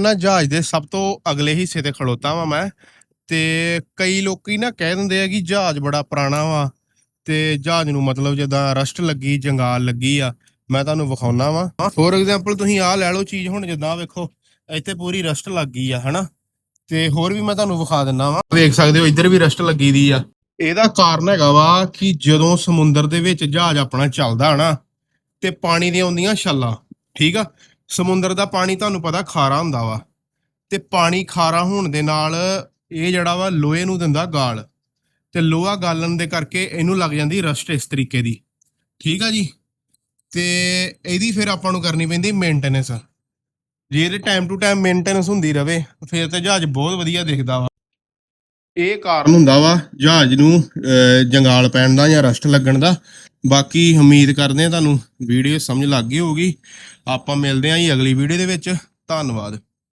ਨਾ ਜਹਾਜ਼ ਦੇ ਸਭ ਤੋਂ ਅਗਲੇ ਹਿੱਸੇ ਤੇ ਖੜੋਤਾ ਵਾਂ ਮੈਂ ਤੇ ਕਈ ਲੋਕੀ ਨਾ ਕਹਿ ਦਿੰਦੇ ਆ ਕਿ ਜਹਾਜ਼ ਬੜਾ ਪੁਰਾਣਾ ਵਾ ਤੇ ਜਹਾਜ਼ ਨੂੰ ਮਤਲਬ ਜਿੱਦਾਂ ਰਸਟ ਲੱਗੀ, ਜੰਗਾਲ ਲੱਗੀ ਆ, ਮੈਂ ਤੁਹਾਨੂੰ ਵਿਖਾਉਣਾ ਵਾ। ਫੋਰ ਐਗਜ਼ਾਮਪਲ ਤੁਸੀਂ ਆਹ ਲੈ ਲਓ ਚੀਜ਼ ਹੁਣ ਜਿੱਦਾਂ ਵੇਖੋ, ਇੱਥੇ ਪੂਰੀ ਰਸਟ ਲੱਗ ਗਈ ਆ, ਹਨਾ? ਤੇ ਹੋਰ ਵੀ ਮੈਂ ਤੁਹਾਨੂੰ ਵਿਖਾ ਦਿੰਨਾ ਵਾ। ਵੇਖ ਸਕਦੇ ਹੋ ਇੱਧਰ ਵੀ ਰਸਟ ਲੱਗੀ ਦੀ ਆ। ਇਹਦਾ ਕਾਰਨ ਹੈਗਾ ਵਾ ਕਿ ਜਦੋਂ ਸਮੁੰਦਰ ਦੇ ਵਿੱਚ ਜਹਾਜ਼ ਆਪਣਾ ਚੱਲਦਾ, ਹਨਾ? ਤੇ ਪਾਣੀ ਦੀਆਂ ਆਉਂਦੀਆਂ ਛੱਲਾਂ, ਠੀਕ ਆ? ਸਮੁੰਦਰ ਦਾ ਪਾਣੀ ਤੁਹਾਨੂੰ ਪਤਾ ਖਾਰਾ ਹੁੰਦਾ ਵਾ। ਤੇ ਪਾਣੀ ਖਾਰਾ ਹੋਣ ਦੇ ਨਾਲ ਇਹ ਜਿਹੜਾ ਵਾ ਲੋਹੇ ਨੂੰ ਦਿੰਦਾ ਗਾਲ। ਤੇ ਲੋਹਾ ਗਾਲਣ ਦੇ ਕਰਕੇ ਇਹਨੂੰ ਲੱਗ ਜਾਂਦੀ ਰਸਟ ਇਸ ਤਰੀਕੇ ਦੀ। ਠੀਕ ਆ ਜੀ? ਤੇ ਇਹਦੀ ਫਿਰ ਆਪਾਂ ਨੂੰ ਕਰਨੀ ਪੈਂਦੀ ਮੇਨਟੇਨੈਂਸ ਜੇ ਇਹਦੇ ਟਾਈਮ ਟੂ ਟਾਈਮ ਮੇਨਟੇਨੈਂਸ ਹੁੰਦੀ ਰਵੇ ਫਿਰ ਤੇ ਜਹਾਜ਼ ਬਹੁਤ ਵਧੀਆ ਦਿਖਦਾ ਵਾ। ਇਹ ਕਾਰਨ ਹੁੰਦਾ ਵਾ ਜਹਾਜ਼ ਨੂੰ ਅਹ, ਜੰਗਾਲ ਪੈਣ ਦਾ ਜਾਂ ਰਸਟ ਲੱਗਣ ਦਾ। ਬਾਕੀ ਉਮੀਦ ਕਰਦੇ ਆ ਤੁਹਾਨੂੰ ਵੀਡੀਓ ਸਮਝ ਲੱਗ ਗਈ ਹੋਊਗੀ। ਆਪਾਂ ਮਿਲਦੇ ਆਂ ਜੀ ਅਗਲੀ ਵੀਡੀਓ ਦੇ ਵਿੱਚ। ਧੰਨਵਾਦ।